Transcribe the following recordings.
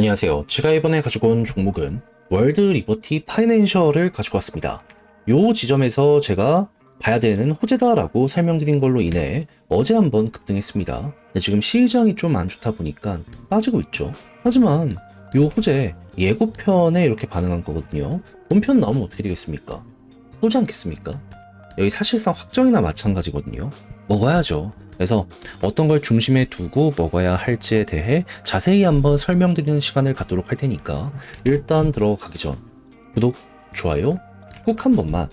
안녕하세요. 제가 이번에 가지고 온 종목은 월드 리버티 파이낸셜을 가지고 왔습니다. 요 지점에서 제가 봐야 되는 호재다라고 설명드린 걸로 인해 어제 한번 급등했습니다. 지금 시장이 좀 안 좋다 보니까 빠지고 있죠. 하지만 요 호재 예고편에 이렇게 반응한 거거든요. 본편 나오면 어떻게 되겠습니까? 쏘지 않겠습니까? 여기 사실상 확정이나 마찬가지거든요. 먹어야죠. 그래서 어떤 걸 중심에 두고 먹어야 할지에 대해 자세히 한번 설명드리는 시간을 갖도록 할 테니까 일단 들어가기 전 구독, 좋아요 꾹 한 번만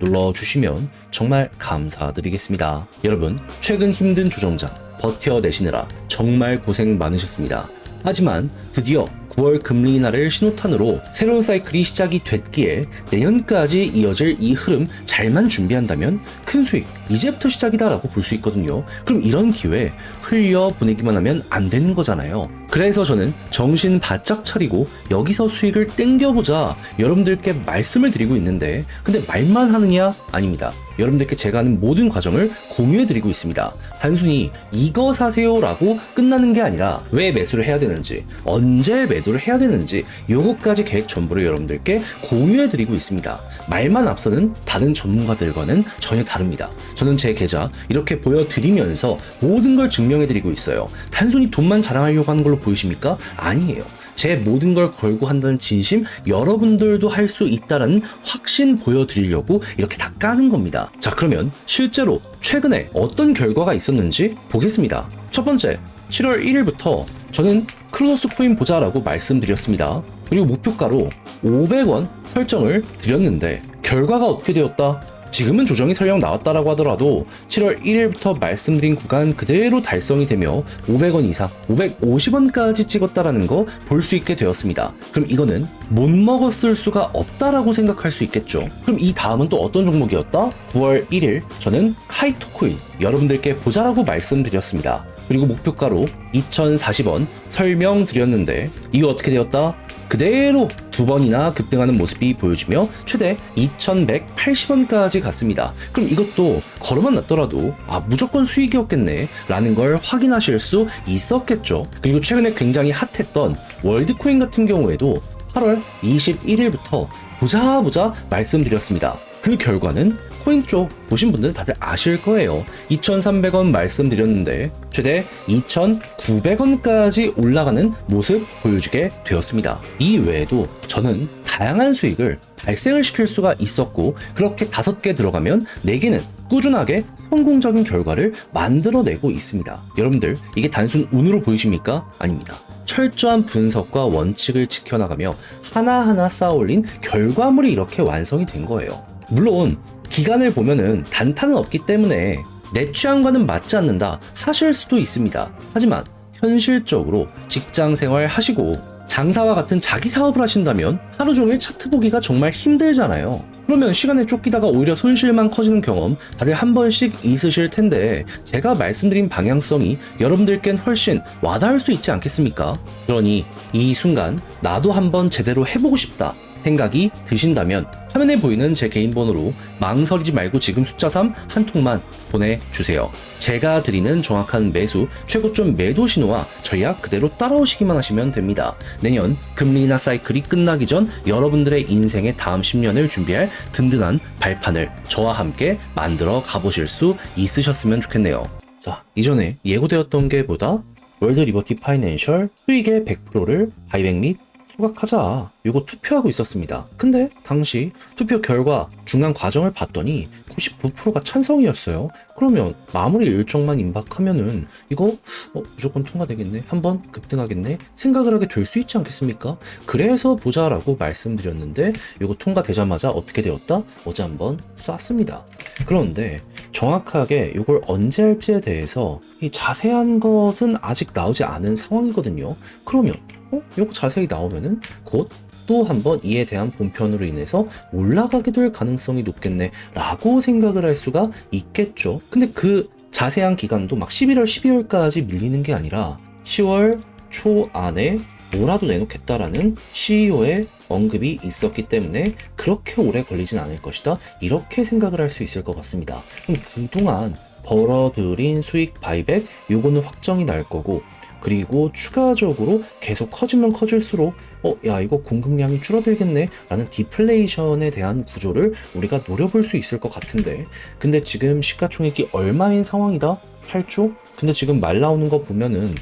눌러주시면 정말 감사드리겠습니다. 여러분, 최근 힘든 조정장 버텨내시느라 정말 고생 많으셨습니다. 하지만 드디어 9월 금리 인하를 신호탄으로 새로운 사이클이 시작이 됐기에 내년까지 이어질 이 흐름 잘만 준비한다면 큰 수익 이제부터 시작이다라고 볼 수 있거든요. 그럼 이런 기회 흘려 보내기만 하면 안 되는 거잖아요. 그래서 저는 정신 바짝 차리고 여기서 수익을 땡겨보자 여러분들께 말씀을 드리고 있는데 근데 말만 하느냐? 아닙니다. 여러분들께 제가 하는 모든 과정을 공유해 드리고 있습니다. 단순히 이거 사세요 라고 끝나는 게 아니라 왜 매수를 해야 되는지, 언제 매도를 해야 되는지 요것까지 계획 전부를 여러분들께 공유해 드리고 있습니다. 말만 앞서는 다른 전문가들과는 전혀 다릅니다. 저는 제 계좌 이렇게 보여드리면서 모든 걸 증명해 드리고 있어요. 단순히 돈만 자랑하려고 하는 걸로 보이십니까? 아니에요. 제 모든 걸 걸고 한다는 진심 여러분들도 할 수 있다라는 확신 보여드리려고 이렇게 다 까는 겁니다. 자 그러면 실제로 최근에 어떤 결과가 있었는지 보겠습니다. 첫 번째 7월 1일부터 저는 크로노스 코인 보자라고 말씀드렸습니다. 그리고 목표가로 500원 설정을 드렸는데 결과가 어떻게 되었다? 지금은 조정이 설령 나왔다라고 하더라도 7월 1일부터 말씀드린 구간 그대로 달성이 되며 500원 이상, 550원까지 찍었다라는 거 볼 수 있게 되었습니다. 그럼 이거는 못 먹었을 수가 없다라고 생각할 수 있겠죠. 그럼 이 다음은 또 어떤 종목이었다? 9월 1일 저는 카이토 코인 여러분들께 보자라고 말씀드렸습니다. 그리고 목표가로 2,040원 설명드렸는데 이거 어떻게 되었다? 그대로 두 번이나 급등하는 모습이 보여지며 최대 2,180원까지 갔습니다. 그럼 이것도 걸어만 놨더라도 아 무조건 수익이었겠네 라는 걸 확인하실 수 있었겠죠. 그리고 최근에 굉장히 핫했던 월드코인 같은 경우에도 8월 21일부터 보자 보자 말씀드렸습니다. 그 결과는 코인 쪽 보신 분들은 다들 아실 거예요. 2,300원 말씀드렸는데 최대 2,900원까지 올라가는 모습 보여주게 되었습니다. 이 외에도 저는 다양한 수익을 발생을 시킬 수가 있었고 그렇게 다섯 개 들어가면 네 개는 꾸준하게 성공적인 결과를 만들어내고 있습니다. 여러분들 이게 단순 운으로 보이십니까? 아닙니다. 철저한 분석과 원칙을 지켜나가며 하나하나 쌓아올린 결과물이 이렇게 완성이 된 거예요. 물론 기간을 보면은 단타는 없기 때문에 내 취향과는 맞지 않는다 하실 수도 있습니다. 하지만 현실적으로 직장 생활 하시고 장사와 같은 자기 사업을 하신다면 하루 종일 차트 보기가 정말 힘들잖아요. 그러면 시간에 쫓기다가 오히려 손실만 커지는 경험 다들 한 번씩 있으실 텐데 제가 말씀드린 방향성이 여러분들께는 훨씬 와닿을 수 있지 않겠습니까? 그러니 이 순간 나도 한번 제대로 해보고 싶다 생각이 드신다면 화면에 보이는 제 개인 번호로 망설이지 말고 지금 숫자 3 한 통만 보내주세요. 제가 드리는 정확한 매수, 최고점 매도 신호와 전략 그대로 따라오시기만 하시면 됩니다. 내년 금리 인하 사이클이 끝나기 전 여러분들의 인생의 다음 10년을 준비할 든든한 발판을 저와 함께 만들어 가보실 수 있으셨으면 좋겠네요. 자, 이전에 예고되었던 게 보다 월드 리버티 파이낸셜 수익의 100%를 바이백 및 소각하자. 요거 투표하고 있었습니다. 근데 당시 투표 결과 중간 과정을 봤더니 99%가 찬성이었어요. 그러면 마무리 일정만 임박하면은 이거 어, 무조건 통과되겠네. 한번 급등하겠네. 생각을 하게 될 수 있지 않겠습니까? 그래서 보자라고 말씀드렸는데 이거 통과되자마자 어떻게 되었다? 어제 한번 쐈습니다. 그런데 정확하게 이걸 언제 할지에 대해서 이 자세한 것은 아직 나오지 않은 상황이거든요. 그러면 어? 이거 자세히 나오면은 곧 또 한번 이에 대한 본편으로 인해서 올라가게 될 가능성이 높겠네 라고 생각을 할 수가 있겠죠. 근데 그 자세한 기간도 막 11월, 12월까지 밀리는 게 아니라 10월 초 안에 뭐라도 내놓겠다라는 CEO의 언급이 있었기 때문에 그렇게 오래 걸리진 않을 것이다. 이렇게 생각을 할 수 있을 것 같습니다. 그럼 그동안 벌어들인 수익 바이백 요거는 확정이 날 거고 그리고 추가적으로 계속 커지면 커질수록 어, 야, 이거 공급량이 줄어들겠네? 라는 디플레이션에 대한 구조를 우리가 노려볼 수 있을 것 같은데. 근데 지금 시가총액이 얼마인 상황이다? 8조? 근데 지금 말 나오는 거 보면은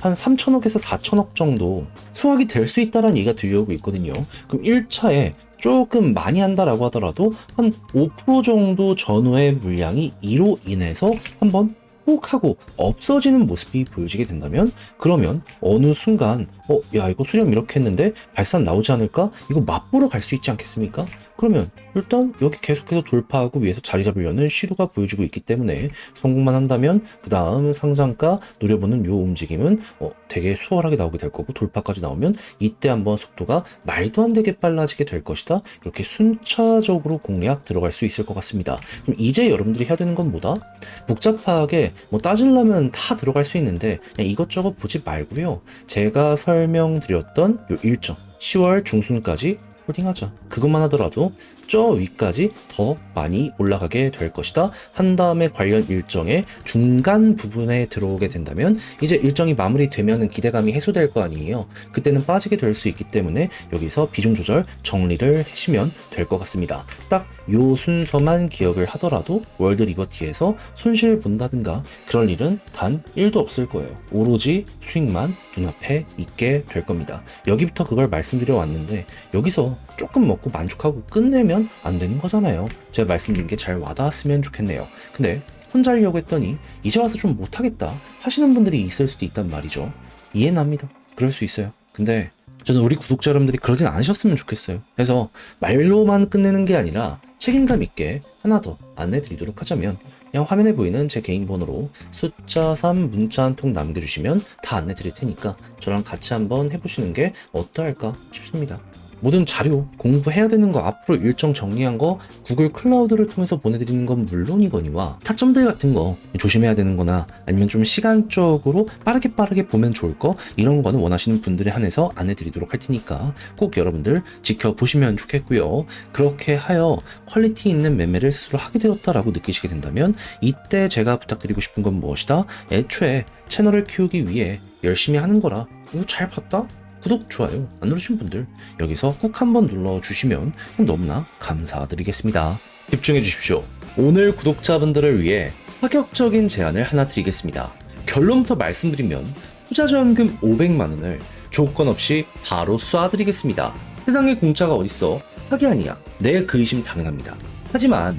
한 3천억에서 4천억 정도 수확이 될 수 있다라는 얘기가 들려오고 있거든요. 그럼 1차에 조금 많이 한다라고 하더라도 한 5% 정도 전후의 물량이 이로 인해서 한번 훅 하고 없어지는 모습이 보여지게 된다면 그러면 어느 순간 어 야 이거 수렴 이렇게 했는데 발산 나오지 않을까? 이거 맛보러 갈 수 있지 않겠습니까? 그러면 일단 여기 계속해서 돌파하고 위에서 자리 잡으려는 시도가 보여지고 있기 때문에 성공만 한다면 그 다음 상장가 노려보는 요 움직임은 어, 되게 수월하게 나오게 될 거고 돌파까지 나오면 이때 한번 속도가 말도 안 되게 빨라지게 될 것이다. 이렇게 순차적으로 공략 들어갈 수 있을 것 같습니다. 그럼 이제 여러분들이 해야 되는 건 뭐다? 복잡하게 뭐 따지려면 다 들어갈 수 있는데 이것저것 보지 말고요. 제가 설 명드렸던 요 일정 10월 중순까지 홀딩하자. 그것만 하더라도 저 위까지 더 많이 올라가게 될 것이다. 한 다음에 관련 일정의 중간 부분에 들어오게 된다면 이제 일정이 마무리되면 기대감이 해소될 거 아니에요. 그때는 빠지게 될 수 있기 때문에 여기서 비중 조절 정리를 하시면 될 것 같습니다. 딱 요 순서만 기억을 하더라도 월드 리버티에서 손실 본다든가 그럴 일은 단 1도 없을 거예요. 오로지 수익만 눈앞에 있게 될 겁니다. 여기부터 그걸 말씀드려 왔는데 여기서 조금 먹고 만족하고 끝내면 안 되는 거잖아요. 제가 말씀드린 게 잘 와닿았으면 좋겠네요. 근데 혼자 하려고 했더니 이제 와서 좀 못하겠다 하시는 분들이 있을 수도 있단 말이죠. 이해는 합니다. 그럴 수 있어요. 근데 저는 우리 구독자 여러분들이 그러진 않으셨으면 좋겠어요. 그래서 말로만 끝내는 게 아니라 책임감 있게 하나 더 안내 드리도록 하자면 그냥 화면에 보이는 제 개인 번호로 숫자 3 문자 한 통 남겨주시면 다 안내 드릴 테니까 저랑 같이 한번 해보시는 게 어떠할까 싶습니다. 모든 자료, 공부해야 되는 거, 앞으로 일정 정리한 거, 구글 클라우드를 통해서 보내드리는 건 물론이거니와 타점들 같은 거 조심해야 되는 거나 아니면 좀 시간적으로 빠르게 빠르게 보면 좋을 거, 이런 거는 원하시는 분들에 한해서 안내드리도록 할 테니까 꼭 여러분들 지켜보시면 좋겠고요. 그렇게 하여 퀄리티 있는 매매를 스스로 하게 되었다라고 느끼시게 된다면 이때 제가 부탁드리고 싶은 건 무엇이다? 애초에 채널을 키우기 위해 열심히 하는 거라 이거 잘 봤다? 구독, 좋아요 안 누르신 분들 여기서 꾹 한번 눌러주시면 너무나 감사드리겠습니다. 집중해 주십시오. 오늘 구독자분들을 위해 파격적인 제안을 하나 드리겠습니다. 결론부터 말씀드리면 투자지원금 500만 원을 조건 없이 바로 쏴드리겠습니다. 세상에 공짜가 어딨어? 사기 아니야. 내 그 의심 당연합니다. 하지만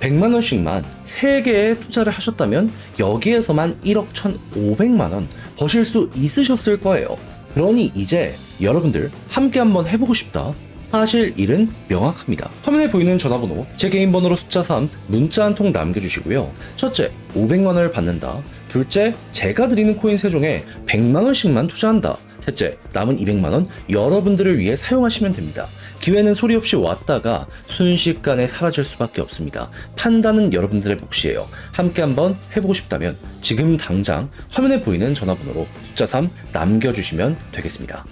100만 원씩만 3개에 투자를 하셨다면 여기에서만 1억 1,500만 원 버실 수 있으셨을 거예요. 그러니 이제 여러분들 함께 한번 해보고 싶다. 하실 일은 명확합니다. 화면에 보이는 전화번호, 제 개인 번호로 숫자 3, 문자 한 통 남겨주시고요. 첫째, 500만 원을 받는다. 둘째, 제가 드리는 코인 세종에 100만 원씩만 투자한다. 셋째, 남은 200만 원 여러분들을 위해 사용하시면 됩니다. 기회는 소리 없이 왔다가 순식간에 사라질 수밖에 없습니다. 판단은 여러분들의 몫이에요. 함께 한번 해보고 싶다면 지금 당장 화면에 보이는 전화번호로 숫자 3 남겨주시면 되겠습니다.